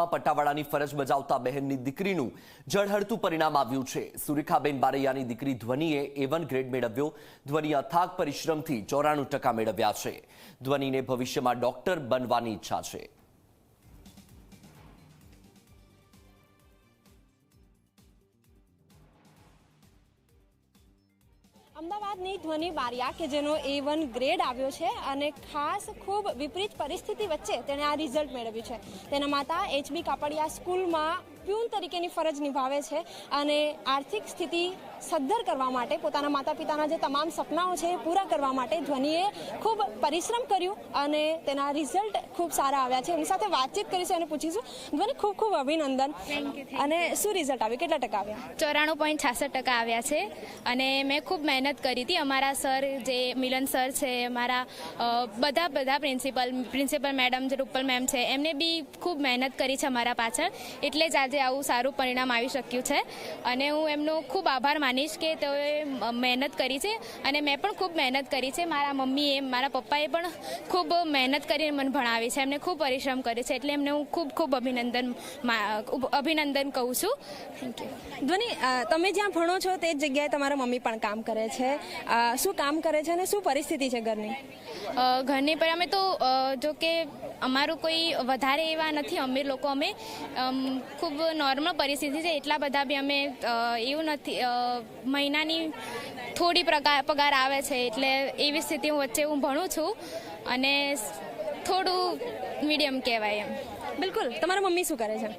લાંબા પટ્ટાવાળાની ફરજ બજાવતા બહેનની દીકરીનું જળહળતું પરિણામ આવ્યું છે. સુરેખાબેન બારૈયાની દીકરી ધ્વનિએ એ વન ગ્રેડ મેળવ્યો. ધ્વનિ અથાગ પરિશ્રમથી ચોરાણું ટકા મેળવ્યા છે. ધ્વનિને ભવિષ્યમાં ડોક્ટર બનવાની ઈચ્છા છે. અમદાવાદની ધ્વનિ બારિયા કે જેનો એ વન ગ્રેડ આવ્યો છે અને ખાસ ખૂબ વિપરીત પરિસ્થિતિ વચ્ચે તેણે આ રિઝલ્ટ મેળવ્યું છે. તેના માતા એચબી કાપડિયા સ્કૂલમાં પ્યુન તરીકેની ફરજ નિભાવે છે અને આર્થિક સ્થિતિ સદ્ધર કરવા માટે પોતાના માતા પિતાના જે તમામ સપનાઓ છે એ પૂરા કરવા માટે ધ્વનિએ ખૂબ પરિશ્રમ કર્યું અને તેના રિઝલ્ટ ખૂબ સારા આવ્યા છે. એની સાથે વાતચીત કરીશું અને પૂછીશું. ધ્વનિ ખૂબ ખૂબ અભિનંદન. અને શું રિઝલ્ટ આવ્યું? કેટલા ટકા આવ્યા? ચોરાણું પોઈન્ટ છાસઠ ટકા આવ્યા છે અને મેં ખૂબ મહેનત કરી હતી. અમારા સર જે મિલન સર છે અમારા બધા બધા પ્રિન્સિપલ પ્રિન્સિપલ મેડમ જે રૂપલ મેમ છે એમને બી ખૂબ મહેનત કરી છે અમારા પાછળ. એટલે જ આજે આવું સારું પરિણામ આવી શક્યું છે. અને હું એમનો ખૂબ આભાર માનીશ કે તેઓએ મહેનત કરી છે અને મેં પણ ખૂબ મહેનત કરી છે. મારા મમ્મીએ મારા પપ્પાએ પણ ખૂબ મહેનત કરીને મને ભણાવી છે. એમને ખૂબ પરિશ્રમ કર્યો છે. એટલે એમને હું ખૂબ ખૂબ અભિનંદન અભિનંદન કહું છું. થેન્ક યુ ધ્વનિ તમે જ્યાં ભણો છો તે જ જગ્યાએ તમારા મમ્મી પણ કામ કરે છે. શું કામ કરે છે અને શું પરિસ્થિતિ છે ઘરની? ઘરની પર અમે તો જો કે અમારું કોઈ વધારે એવા નથી. અમીર લોકો અમે ખૂબ નોર્મલ પરિસ્થિતિ છે. એટલા બધા બી અમે એવું નથી મહિનાની થોડી પગાર આવે છે એટલે એવી સ્થિતિ હું વચ્ચે હું ભણું છું અને થોડું મીડિયમ કહેવાય એમ. બિલકુલ. તમારા મમ્મી શું કરે છે?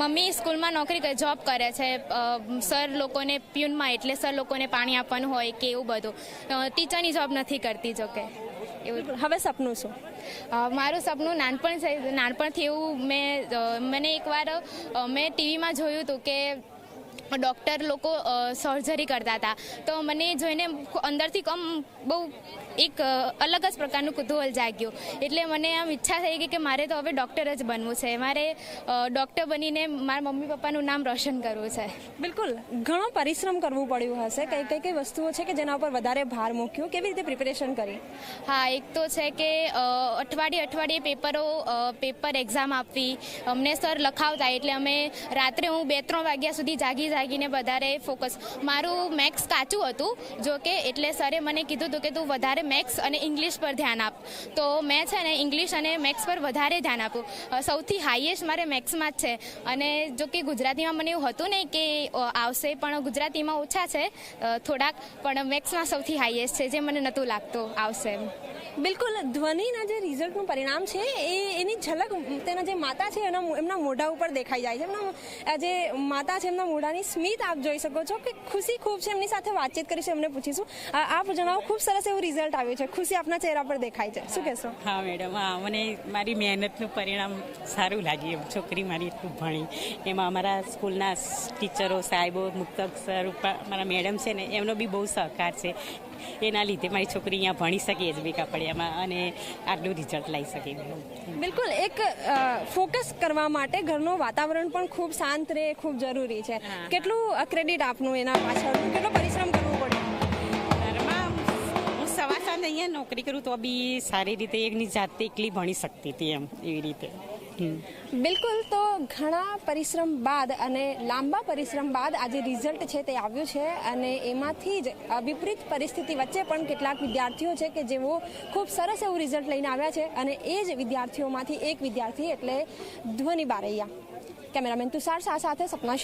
મમ્મી સ્કૂલમાં નોકરી કરે જોબ કરે છે. સર લોકોને પ્યુનમાં એટલે સર લોકોને પાણી આપવાનું હોય કે એવું બધું. ટીચરની જોબ નથી કરતી જોકે એવું. હવે સપનું શું? મારું સપનું નાનપણ છે નાનપણથી એવું મેં મને એકવાર મેં ટીવીમાં જોયું હતું કે ડૉક્ટર લોકો સર્જરી કરતા હતા. તો મને જોઈને અંદરથી કમ બહુ એક અલગ જ પ્રકારનું કુતૂહલ જાગ્યું. એટલે મને આમ ઈચ્છા થઈ ગઈ કે મારે તો હવે ડૉક્ટર જ બનવું છે. મારે ડૉક્ટર બનીને મારા મમ્મી પપ્પાનું નામ રોશન કરવું છે. બિલકુલ. ઘણો પરિશ્રમ કરવું પડ્યું હશે. કઈ કઈ કઈ વસ્તુઓ છે કે જેના ઉપર વધારે ભાર મૂક્યો? કેવી રીતે પ્રિપેરેશન કરી? હા એક તો છે કે અઠવાડિયે અઠવાડિયે પેપરો પેપર એક્ઝામ આપવી. અમને સર લખાવતા એટલે અમે રાત્રે હું બે ત્રણ વાગ્યા સુધી જાગી જાગીને વધારે ફોકસ મારું મેથ્સ કાચું હતું, જો કે એટલે સરે મને કીધું હતું કે તું વધારે મેથ્સ અને ઇંગ્લિશ પર ધ્યાન આપ. તો મેં છે ને ઇંગ્લિશ અને મેથ્સ પર વધારે ધ્યાન આપું. સૌથી હાઈએસ્ટ મારે મેથ્સમાં જ છે. અને જો કે ગુજરાતીમાં મને એવું હતું નહીં કે આવશે પણ ગુજરાતીમાં ઓછા છે થોડાક, પણ મેથ્સમાં સૌથી હાઈએસ્ટ છે, જે મને નહોતું લાગતું આવશે એમ. બિલકુલ ધ્વનિના જે રિઝલ્ટનું પરિણામ છે, એ એની ઝલક તેના જે માતા છે, એના એમના મોઢા ઉપર દેખાઈ જાય છે. એમના જે માતા છે, એમના મોઢાની સ્મિત આપ જોઈ શકો છો કે ખુશી ખૂબ છે. એમની સાથે વાતચીત કરીશું, એમને પૂછીશું. આપ જણાવો, ખૂબ સરસ એવું રિઝલ્ટ આવ્યું છે. ખુશી આપના ચહેરા પર દેખાય છે. શું કહેશો? હા, મેડમ. હા, મને મારી મહેનતનું પરિણામ સારું લાગ્યું છોકરી મારી એટલું ભણી. એમાં અમારા સ્કૂલના ટીચરો, સાહેબો, મુક્તક સર મારા મેડમ છે ને, એમનો બી બહુ સહકાર છે. એના લીધે મારી છોકરી અહીંયા ભણી શકે એચ બી કાપડિયામાં અને આટલું રિઝલ્ટ લાવી શકે બિલકુલ એક ફોકસ કરવા માટે ઘરનું વાતાવરણ પણ ખૂબ શાંત રહે ખૂબ જરૂરી છે. કેટલું ક્રેડિટ આપનું એના પાછળ? કેટલો પરિશ્રમ કરવો સાંજ અહીંયા નોકરી કરું તો બી સારી રીતે એકની જાતે એકલી ભણી શકતી હતી એમ એવી રીતે. બિલકુલ તો ઘણા પરિશ્રમ બાદ અને લાંબા પરિશ્રમ બાદ આજે રિઝલ્ટ છે તે આવ્યું છે અને એમાંથી જ વિપરીત પરિસ્થિતિ વચ્ચે પણ કેટલાક વિદ્યાર્થીઓ છે કે જેઓ ખૂબ સરસ એવું રિઝલ્ટ લઈને આવ્યા છે અને એ જ વિદ્યાર્થીઓમાંથી એક વિદ્યાર્થી એટલે ધ્વનિ બારૈયા. કેમેરામેન તુષાર શાહ સાથે સપના